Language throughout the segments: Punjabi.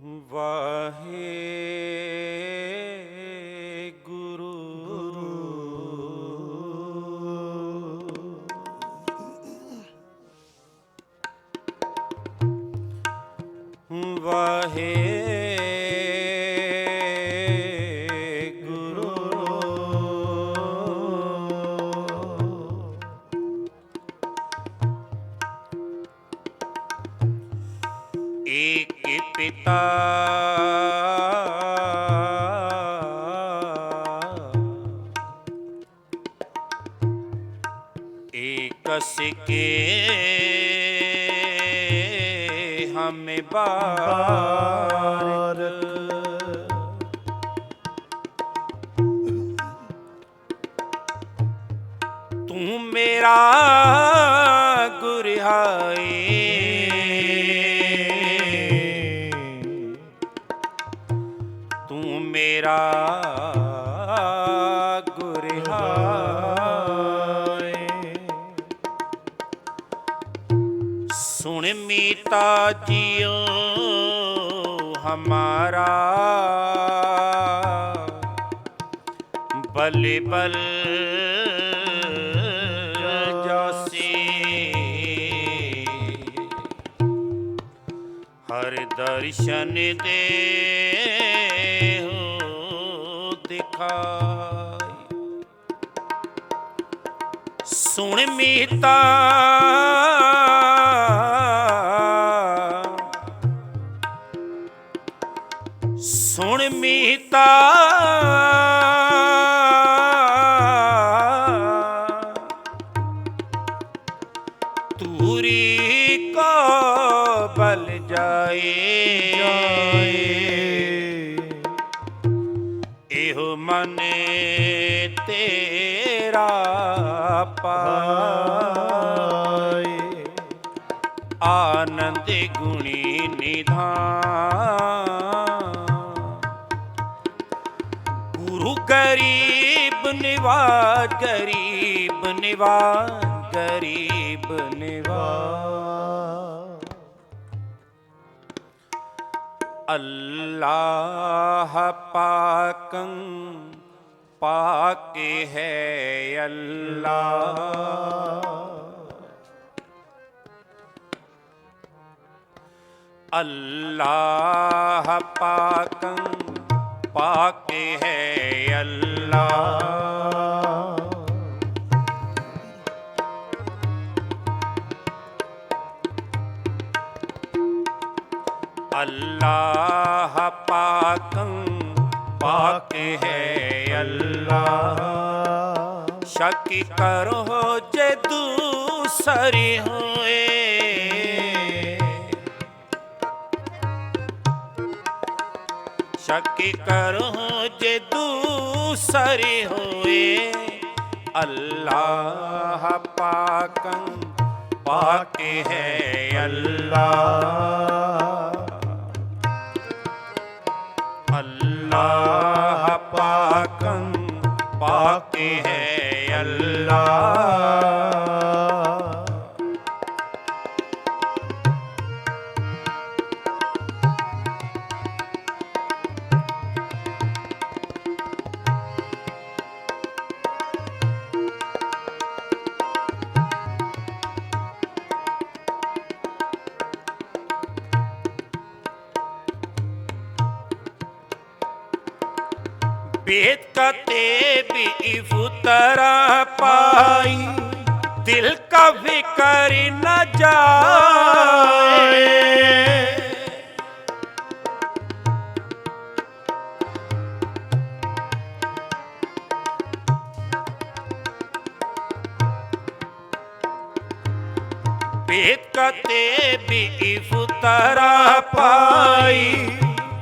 Vahe ਏਕ ਪਿਤਾ ਏਕ ਸਿਕੇ ਹਮ ਬਾਰਕ ਤੂੰ ਮੇਰਾ ਤੂੰ ਮੇਰਾ ਗੁਰਿਹਾਈ ਸੁਣ ਮੀਤਾ ਜੀਓ ਹਮਾਰਾ। ਬਲ ਬਲ ਜਾਸੀ। ਹਰ ਦਰਸ਼ਨ ਦੇ ਹੋ ਸੁਣ ਮੀਤਾ ਇਹੋ ਮਨ ਤੇਰਾ ਪਾਏ। ਆਨੰਦ ਗੁਣੀ ਨਿਧਾਨ। ਗੁਰੂ ਗਰੀਬ ਨਿਵਾਜ ਗਰੀਬ ਨਿਵਾਜ ਗਰੀਬ ਨਿਵਾਜ ਅੱਲਾਹ ਪਾਕੰ ਪਾਕੇ ਹੈ ਅੱਲਾਹ ਅੱਲਾਹ ਪਾਕੰ ਪਾਕੇ ਹੈ ਅੱਲਾ। ਅੱਲਾਹ ਪਾਕ ਪਾਕੇ ਹੈ ਅੱਲਾਹ ਸ਼ੱਕ ਕਰੋ ਜੇ ਦੂਸਰੀ ਹੋਏ ਸ਼ੱਕ ਕਰੋ ਜੇ ਦੂਸਰੀ ਹੋਏ ਅੱਲਾਹ ਪਾਕੰ ਪਾਕੇ ਹੈ ਅੱਲਾਹ ਅੱਲਾਹ ਪਾਕੰ ਪਾਕੇ ਹੈ ਅੱਲਾਹ बेद कते भी फुतरा पाई दिल का फिकर न जाए बेद कते भी फुतरा पाई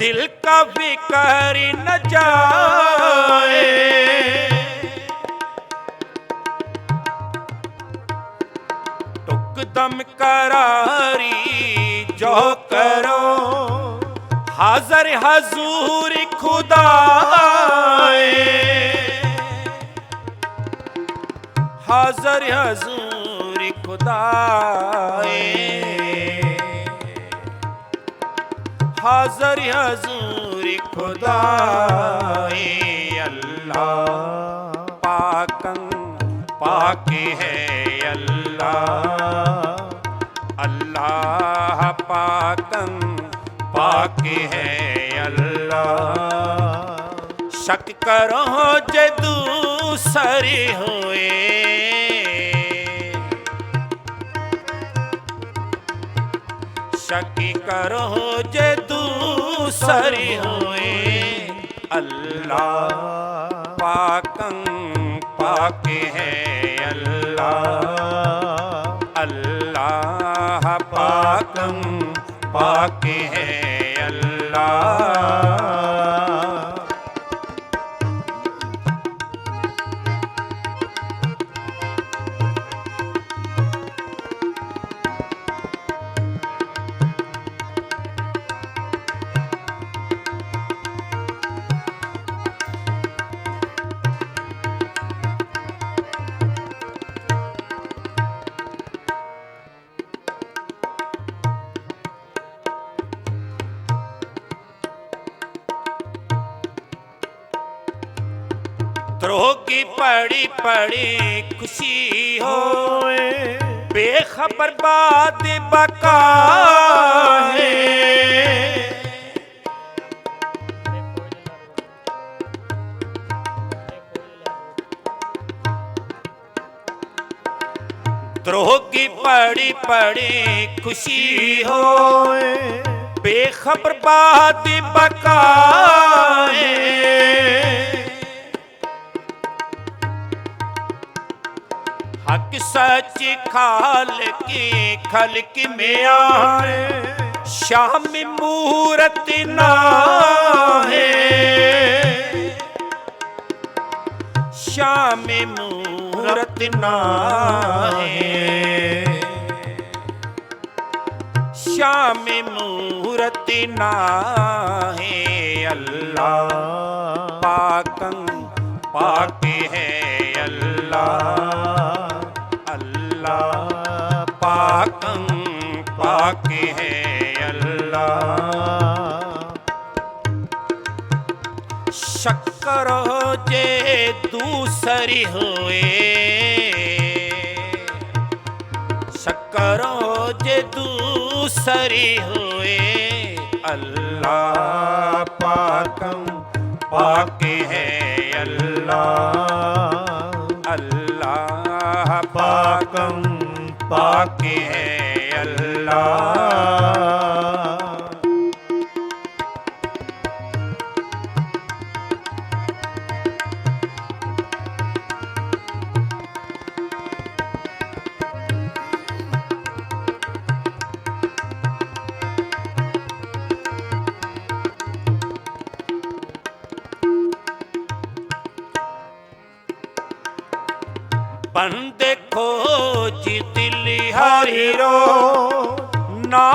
दिल का फिकर न जाए टुक दम करारी जो करो हाजर हजूर खुदा हाजर हजूर खुदा ਹਾਜ਼ਰ ਹਜ਼ੂਰ ਖੁਦਾਏ ਅੱਲਾਹ। ਪਾਕੰ ਪਾਕੇ ਹੈ ਅੱਲਾਹ। ਅੱਲਾਹ ਪਾਕੰ ਪਾਕੇ ਹੈ ਅੱਲਾਹ। ਸ਼ੱਕ ਕਰੋ ਜਦੂ ਦੂਸਰੇ ਹੋਏ। ਸ਼ੱਕੀ ਕਰੋ ਜੇ ਦੂਸਰੇ ਹੋਏ। ਅੱਲਾ ਪਾਕੰ ਪਾਕ ਹੈ ਅੱਲਾਹ। ਅੱਲਾਹ ਪਾਕੰ ਪਾਕੇ ਹੈ ਅੱਲਾ ਧਰੋ ਕੀ ਪੜੀ ਪੜੀ ਖੁਸ਼ੀ ਹੋਏ? ਬੇਖਬਰ ਬਾਤ ਬਕਾ ਹੈ। ਧਰੋ ਕੀ ਪੜੀ ਪੜੀ ਖੁਸ਼ੀ ਹੋਏ? ਬੇਖਬਰ ਬਾਤ ਬਕਾ ਹੈ। ਹਕ ਸੱਚ ਖਾਲਕ ਖਲਕ ਮਿਆਰੇ, ਸ਼ਾਮ ਮੂਰਤ ਨਾਹੇ। ਸ਼ਾਮ ਮੂਰਤ ਨਾਹੇ। ਸ਼ਾਮ ਮੂਰਤ ਨਾਹੇ ਅੱਲਾ। ਦੂਸਰੀ ਹੋਏ। ਸ਼ਕਰੋ ਜੇ ਦੂਸਰੀ ਹੋਏ। ਅੱਲਾ ਪਾਕੰ ਪਾਕ ਹੈ ਅੱਲਾ ਅੱਲਾ ਪਾਕੰ ਪਾਕ ਹੈ ਅੱਲਾ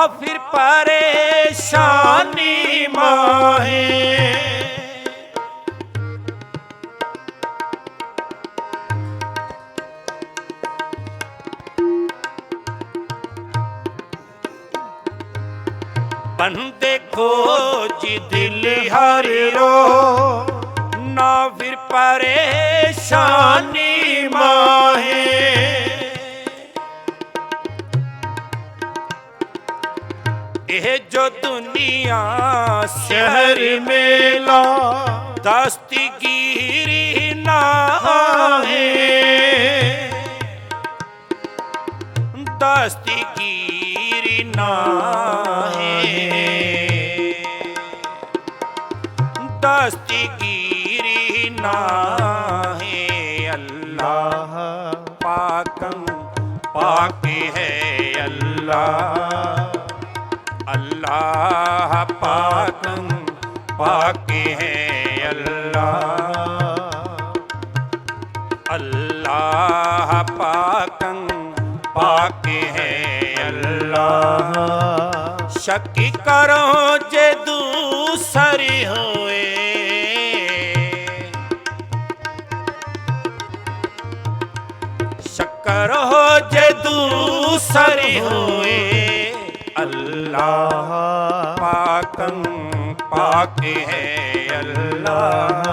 ਫਿਰ ਪਰੇਸ਼ਾਨੀ ਮਾਹੇ। ਬੰਦੇ ਖੋਜ ਦਿਲ ਹਾਰੀ जो दुनिया शहर मेला दस्तगिरी ना है दस्तगिरी ना है दस्तगिरी ना है अल्लाह पाकम पाक है अल्लाह अल्लाह पाकं पाक है अल्लाह अल्लाह पाकं पाक है अल्लाह शक करो जे दूसरी होए शक्कर हो जे दूसरी होए ਅੱਲਾਹ। ਪਾਕੰ ਪਾਕ ਹੈ ਅੱਲਾਹ।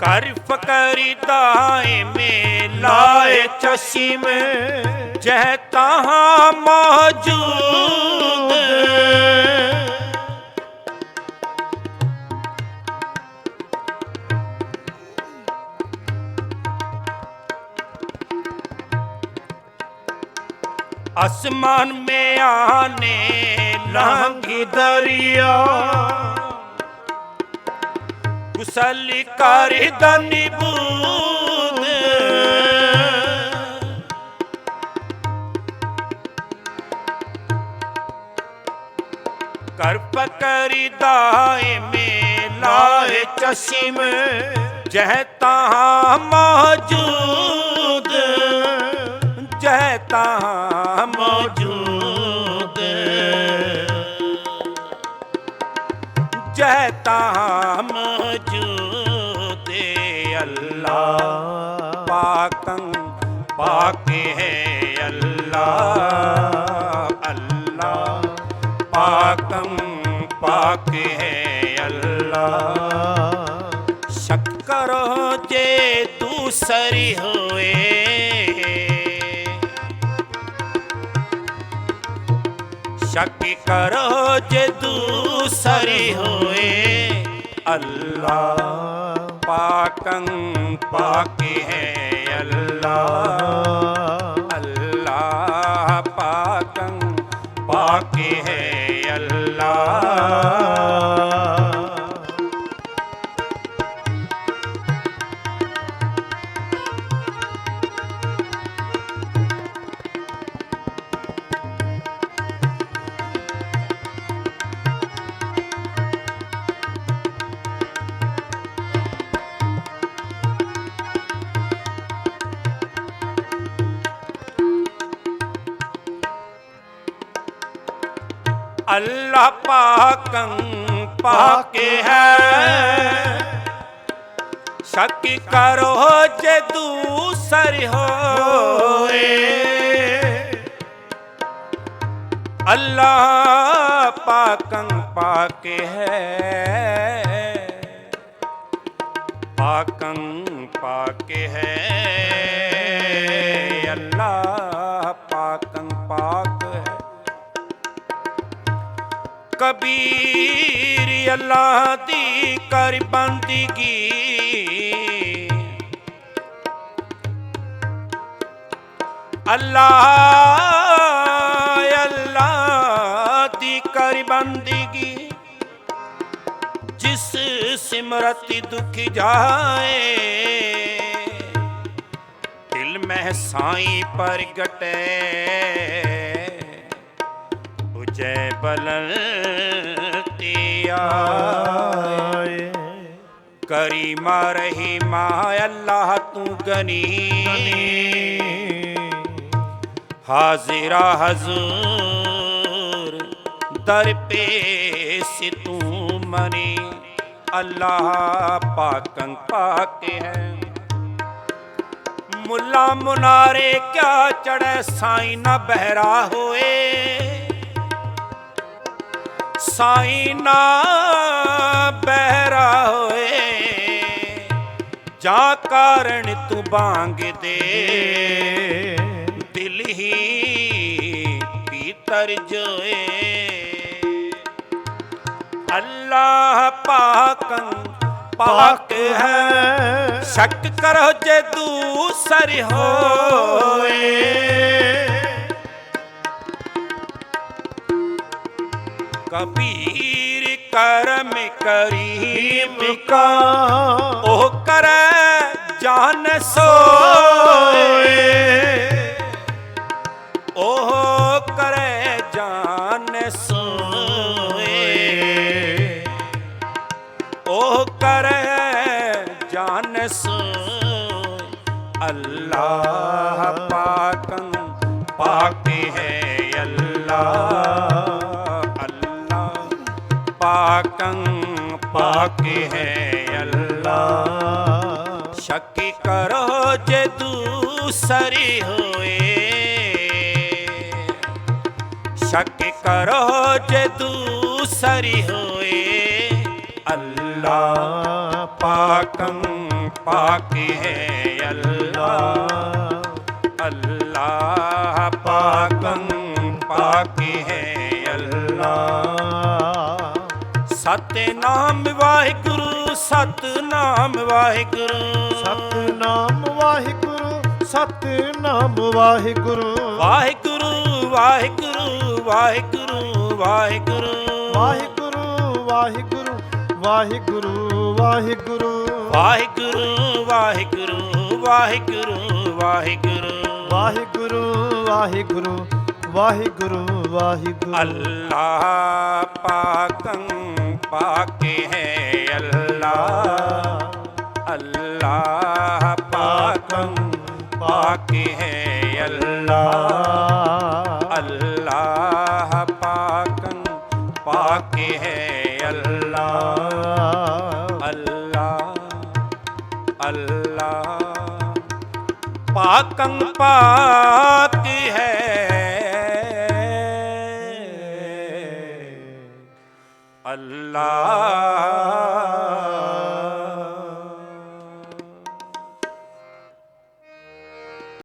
ਕਰ ਫਕਰੀ ਦਾਏ ਮੇ ਲਾਏ ਚਸ਼ਮ ਜਹ ਤਹਾਂ ਮੌਜੂਦ आसमान में आने लांगी दरिया ਕੁਸਲ ਕਰਦਾ ਨਿਬੂਦ ਕਰ ਪਕਰੀ ਦਾਏ ਮੇ ਲਾਏ ਚਸ਼ਮ, ਜਹ ਤਾ ਮੌਜੂਦ। ਜਹ ਤਾ ਮੌਜੂਦ। ਜਹ ਤਾ ਅੱਲਾ, ਪਾਕੰ ਪਾਕੇ ਹੈ ਅੱਲਾ ਅੱਲਾ, ਪਾਕੰ ਪਾਕੇ ਹੈ ਅੱਲਾ। ਸ਼ੱਕਰ ਹੋ ਜੇ ਦੂਸਰੀ ਹੋਏ, ਸ਼ੱਕ ਕਰੋ ਜੇ ਦੂਸਰੀ ਹੋਏ, ਅੱਲਾ। पाकं पाक है अल्लाह ਅੱਲਾ ਪਾਕੰ ਪਾਕੇ ਹੈ। ਸ਼ੱਕ ਕਰੋ ਜੇ ਦੂਸਰ ਹੋਏ। ਅੱਲਾ ਪਾਕੰ ਪਾਕੇ ਹੈ। ਪਾਕੰ ਪਾਕੇ ਹੈ। ਅੱਲਾ ਪਾਕੰ ਕਬੀਰ, ਅੱਲਾਹ ਦੀ ਕਰ ਬੰਦਗੀ ਅੱਲਾਹ ਅੱਲਾਹ ਦੀ ਕਰ ਬੰਦਗੀ ਜਿਸ ਸਿਮਰਤੀ ਦੁਖ ਜਾਏ, ਦਿਲ ਮਹਿ ਸਾਈ ਪ੍ਰਗਟੇ। ਜੈ ਬਲਨ ਤਿਆ ਕਰੀ ਮਾਰਹੀ ਮਾ, ਅੱਲਾਹ ਤੂੰ ਗਨੀ। ਹਾਜ਼ਰਾ ਹਜ਼ੂਰ ਦਰ ਪੇਸ਼ ਤੂੰ ਮਨੀ। ਅੱਲਾਹ ਪਾਕੰ ਪਾਕ ਹੈ। ਮੁੱਲਾ ਮੁਨਾਰੇ ਕਿਆ ਚੜੈ ਸਾਈ ਨਾ ਬਹਿਰਾ ਹੋਏ। ਸਾਈ ਨਾ ਬਹਿਰਾ ਹੋਏ। ਜਾ ਕਾਰਨ ਤੂੰ ਬਾਂਗ ਦੇ। ਦਿਲ ਹੀ ਭੀਤਰ ਜੋਏ। ਅੱਲਾਹ ਪਾਕੰ ਪਾਕ ਹੈ। ਸ਼ੱਕ ਕਰੋ ਜੇ ਦੂਸਰ ਹੋਏ। ਕਬੀਰ ਕਰਮ ਕਰੀਮ ਕਾ। ਉਹ ਕਰੈ ਜਾਨ ਸੋਏ। ਉਹ ਕਰੈ ਜਾਨ ਸੋਏ। ਉਹ ਕਰੈ ਜਾਨ ਸੋਏ। ਅੱਲਾਹ ਪਾਕ ਬਾਕੀ ਹੈ ਅੱਲਾ ਸ਼ੱਕ ਕਰੋ ਜੇ ਦੂਸਰੀ ਹੋਏ ਸ਼ੱਕ ਕਰੋ ਜੇ ਦੂਸਰੀ ਹੋਏ ਅੱਲਾ ਪਾਕੰ ਪਾਕ ਹੈ ਅੱਲਾ ਅੱਲਾ ਪਾਕੰ ਸਤਨਾਮ ਵਾਹਿਗੁਰੂ ਸਤਨਾਮ ਵਾਹਿਗੁਰੂ। ਸਤਨਾਮ ਵਾਹਿਗੁਰੂ ਸਤਨਾਮ ਵਾਹਿਗੁਰੂ। ਵਾਹਿਗੁਰੂ ਵਾਹਿਗੁਰੂ ਵਾਹਿਗੁਰੂ ਵਾਹਿਗੁਰੂ। ਵਾਹਿਗੁਰੂ ਵਾਹਿਗੁਰੂ ਵਾਹਿਗੁਰੂ ਵਾਹਿਗੁਰੂ। ਵਾਹਿਗੁਰੂ ਵਾਹਿਗੁਰੂ ਵਾਹਿਗੁਰੂ ਵਾਹਿਗੁਰੂ। ਵਾਹਿਗੁਰੂ ਵਾਹਿਗੁਰੂ ਵਾਹਿਗੁਰੂ ਵਾਹਿਗੁਰੂ। ਅੱਲਾਹ ਪਾਕੰ ਪਾਕੇ ਹੈ ਅੱਲਾ ਅੱਲਾ ਪਾਕੰ ਪਾਕੇ ਹੈ ਅੱਲਾ ਅੱਲਾ ਪਾਕੰ ਪਾਕੇ ਹੈ ਅੱਲਾ ਅੱਲਾ ਅੱਲਾ ਪਾਕੰ ਪਾਤ আল্লাহ